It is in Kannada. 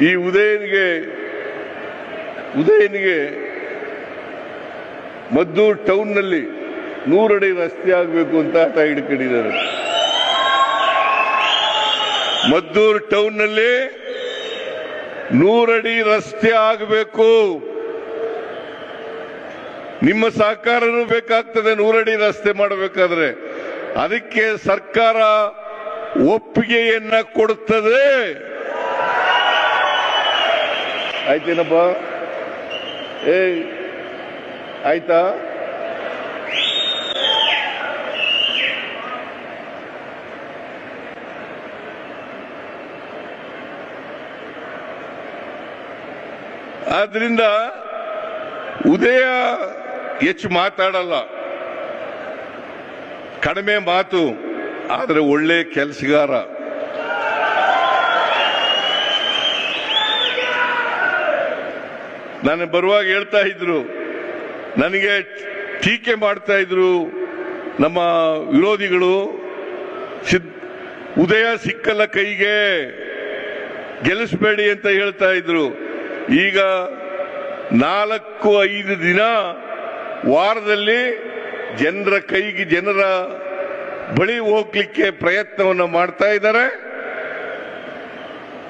ಈ ಉದಯನಿಗೆ ಉದಯನಿಗೆ ಮದ್ದೂರು ಟೌನ್ನಲ್ಲಿ ನೂರಡಿ ರಸ್ತೆ ಆಗಬೇಕು ಅಂತ ಆಟ ಹಿಡ್ಕೊಂಡಿದ್ದಾರೆ. ಮದ್ದೂರು ಟೌನ್ನಲ್ಲಿ ನೂರಡಿ ರಸ್ತೆ ಆಗಬೇಕು. ನಿಮ್ಮ ಸಹಕಾರನೂ ಬೇಕಾಗ್ತದೆ ನೂರಡಿ ರಸ್ತೆ ಮಾಡಬೇಕಾದ್ರೆ. ಅದಕ್ಕೆ ಸರ್ಕಾರ ಒಪ್ಪಿಗೆಯನ್ನ ಕೊಡುತ್ತದೆ ಆಯ್ತೇನಪ್ಪ ಏ ಆಯ್ತಾ? ಆದ್ರಿಂದ ಉದಯ ಹೆಚ್ಚು ಮಾತಾಡಲ್ಲ. ಕಡಿಮೆ ಮಾತು ಆದರೆ ಒಳ್ಳೆ ಕೆಲಸಗಾರ. ನಾನು ಬರುವಾಗ ಹೇಳ್ತಾ ಇದ್ರು, ನನಗೆ ಟೀಕೆ ಮಾಡ್ತಾ ಇದ್ರು ನಮ್ಮ ವಿರೋಧಿಗಳು ಉದಯ ಸಿಕ್ಕಲ್ಲ ಕೈಗೆ ಗೆಲ್ಲಿಸಬೇಡಿ ಅಂತ ಹೇಳ್ತಾ ಇದ್ರು. ಈಗ ನಾಲ್ಕು ಐದು ದಿನ ವಾರದಲ್ಲಿ ಜನರ ಕೈಗೆ, ಜನರ ಬಳಿ ಹೋಗ್ಲಿಕ್ಕೆ ಪ್ರಯತ್ನವನ್ನು ಮಾಡ್ತಾ ಇದ್ದಾರೆ.